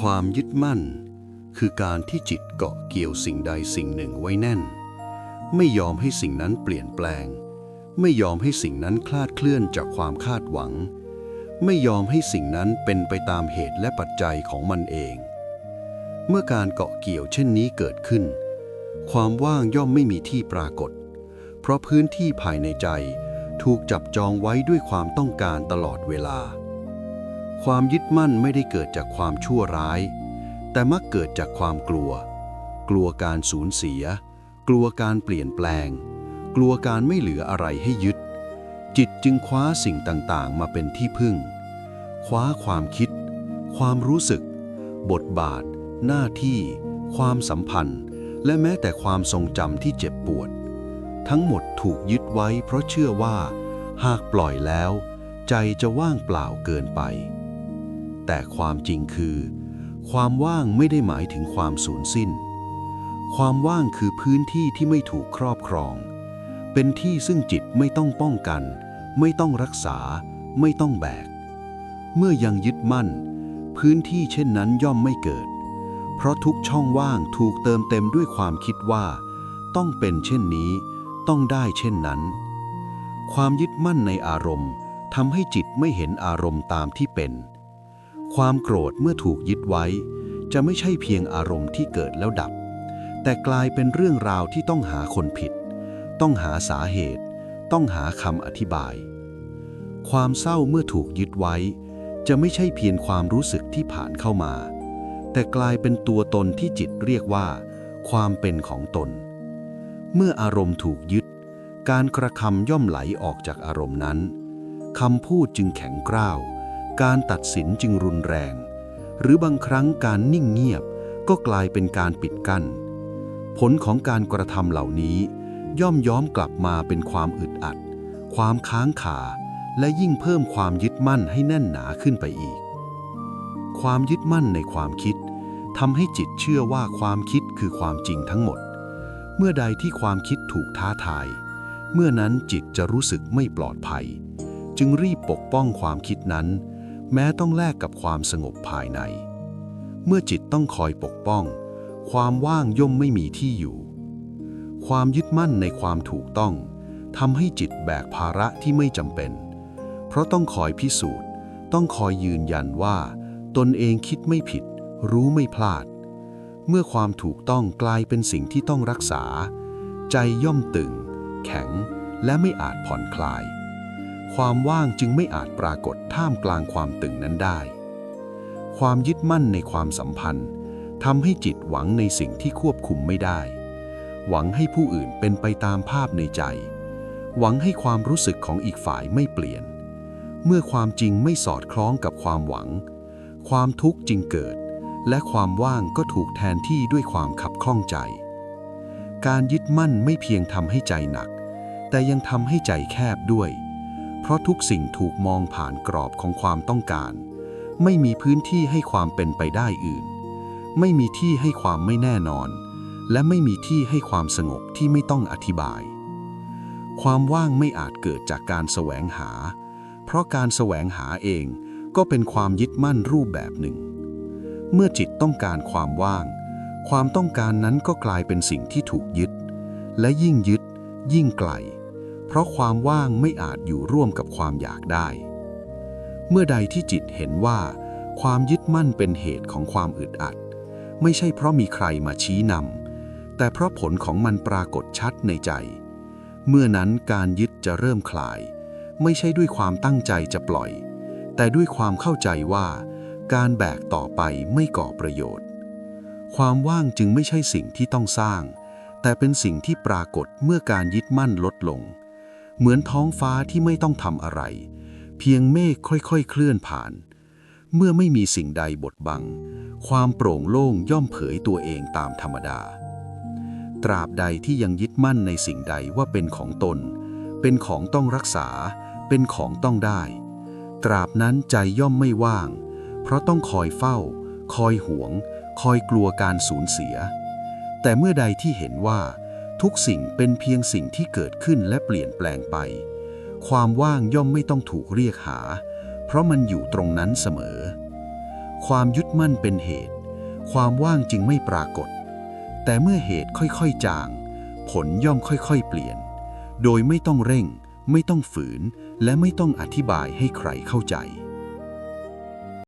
ความยึดมั่น คือการที่จิตเกาะเกี่ยวสิ่งใดสิ่งหนึ่งไว้แน่น ไม่ยอมให้สิ่งนั้นเปลี่ยนแปลง ไม่ยอมให้สิ่งนั้นคลาดเคลื่อนจากความคาดหวัง ไม่ยอมให้สิ่งนั้นเป็นไปตามเหตุและปัจจัยของมันเอง เมื่อการเกาะเกี่ยวเช่นนี้เกิดขึ้น ความว่างย่อมไม่มีที่ปรากฏ เพราะพื้นที่ภายในใจถูกจับจองไว้ด้วยความต้องการตลอดเวลา ความยึดมั่นไม่ได้เกิดจากความชั่วร้าย แต่มักเกิดจากความกลัว กลัวการสูญเสีย กลัวการเปลี่ยนแปลง กลัวการไม่เหลืออะไรให้ยึด จิตจึงคว้าสิ่งต่างๆ มาเป็นที่พึ่ง คว้าความคิด ความรู้สึก บทบาท หน้าที่ ความสัมพันธ์ และแม้แต่ความทรงจำที่เจ็บปวด ทั้งหมดถูกยึดไว้เพราะเชื่อว่า หากปล่อยแล้ว ใจจะว่างเปล่าเกินไป แต่ความจริงคือ ความว่างไม่ได้หมายถึงความสูญสิ้น ความว่างคือพื้นที่ที่ไม่ถูกครอบครอง เป็นที่ซึ่งจิตไม่ต้องป้องกัน ไม่ต้องรักษา ไม่ต้องแบก เมื่อยังยึดมั่น พื้นที่เช่นนั้นย่อมไม่เกิด เพราะทุกช่องว่างถูกเติมเต็มด้วยความคิดว่า ต้องเป็นเช่นนี้ ต้องได้เช่นนั้น ความยึดมั่นในอารมณ์ทำให้จิตไม่เห็นอารมณ์ตามที่เป็น ความโกรธเมื่อถูกยึดไว้ จะไม่ใช่เพียงอารมณ์ที่เกิดแล้วดับ แต่กลายเป็นเรื่องราวที่ต้องหาคนผิด ต้องหาสาเหตุ ต้องหาคำอธิบาย ความเศร้าเมื่อถูกยึดไว้ จะไม่ใช่เพียงความรู้สึกที่ผ่านเข้ามา แต่กลายเป็นตัวตนที่จิตเรียกว่า ความเป็นของตน เมื่ออารมณ์ถูกยึด การกระทำย่อมไหลออกจากอารมณ์นั้นคำพูดจึงแข็งกร้าว การตัดสินจึงรุนแรง หรือบางครั้งการนิ่งเงียบก็กลายเป็นการปิดกั้น ผลของการกระทำเหล่านี้ ย่อมย้อมกลับมาเป็นความอึดอัด ความค้างคาและยิ่งเพิ่มความยึดมั่นให้แน่นหนาขึ้นไปอีก ความยึดมั่นในความคิดทำให้จิตเชื่อว่าความคิดคือความจริงทั้งหมด เมื่อใดที่ความคิดถูกท้าทาย เมื่อนั้นจิตจะรู้สึกไม่ปลอดภัย จึงรีบปกป้องความคิดนั้น แม้ต้องแลกกับความสงบภายใน เมื่อจิตต้องคอยปกป้อง ความว่างย่อมไม่มีที่อยู่ ความยึดมั่นในความถูกต้องทำให้จิตแบกภาระที่ไม่จำเป็น เพราะต้องคอยพิสูจน์ ต้องคอยยืนยันว่า ตนเองคิดไม่ผิด รู้ไม่พลาด เมื่อความถูกต้องกลายเป็นสิ่งที่ต้องรักษา ใจย่อมตึง แข็งและไม่อาจผ่อนคลาย ความว่างจึงไม่อาจปรากฏท่ามกลางความตึงนั้นได้ ความยึดมั่นในความสัมพันธ์ทำให้จิตหวังในสิ่งที่ควบคุมไม่ได้ หวังให้ผู้อื่นเป็นไปตามภาพในใจ หวังให้ความรู้สึกของอีกฝ่ายไม่เปลี่ยน เมื่อความจริงไม่สอดคล้องกับความหวัง ความทุกข์จึงเกิด และความว่างก็ถูกแทนที่ด้วยความขับข้องใจ การยึดมั่นไม่เพียงทำให้ใจหนัก แต่ยังทำให้ใจแคบด้วย ราะทุกสิ่งถูกมองผ่านกรอบของความต้องการ ไม่มีพื้นที่ให้ความเป็นไปได้อื่น ไม่มีที่ให้ความไม่แน่นอน และไม่มีที่ให้ความสงบที่ไม่ต้องอธิบาย ความว่างไม่อาจเกิดจากการแสวงหา เพราะการแสวงหาเองก็เป็นความยึดมั่นรูปแบบหนึ่ง เมื่อจิตต้องการความว่าง ความต้องการนั้นก็กลายเป็นสิ่งที่ถูกยึด และยิ่งยึด ยิ่งไกล เพราะความว่างไม่อาจอยู่ร่วมกับความอยากได้ เมื่อใดที่จิตเห็นว่า ความยึดมั่นเป็นเหตุของความอึดอัด ไม่ใช่เพราะมีใครมาชี้นำแต่เพราะผลของมันปรากฏชัดในใจ เมื่อนั้นการยึดจะเริ่มคลาย ไม่ใช่ด้วยความตั้งใจจะปล่อย แต่ด้วยความเข้าใจว่า การแบกต่อไปไม่ก่อประโยชน์ ความว่างจึงไม่ใช่สิ่งที่ต้องสร้างแต่เป็นสิ่งที่ปรากฏเมื่อการยึดมั่นลดลง เหมือนท้องฟ้าที่ไม่ต้องทำอะไร เพียงเมฆค่อยๆ เคลื่อนผ่าน เมื่อไม่มีสิ่งใดบดบัง ความโปร่งโล่งย่อมเผยตัวเองตามธรรมดา ตราบใดที่ยังยึดมั่นในสิ่งใดว่าเป็นของตน เป็นของต้องรักษา เป็นของต้องได้ ตราบนั้นใจย่อมไม่ว่าง เพราะต้องคอยเฝ้า คอยหวง คอยกลัวการสูญเสีย แต่เมื่อใดที่เห็นว่า ทุกสิ่งเป็นเพียงสิ่งที่เกิดขึ้นและเปลี่ยนแปลงไป ความว่างย่อมไม่ต้องถูกเรียกหา เพราะมันอยู่ตรงนั้นเสมอ ความยึดมั่นเป็นเหตุ ความว่างจึงไม่ปรากฏ แต่เมื่อเหตุค่อยๆจาง ผลย่อมค่อยๆเปลี่ยน โดยไม่ต้องเร่ง ไม่ต้องฝืน และไม่ต้องอธิบายให้ใครเข้าใจ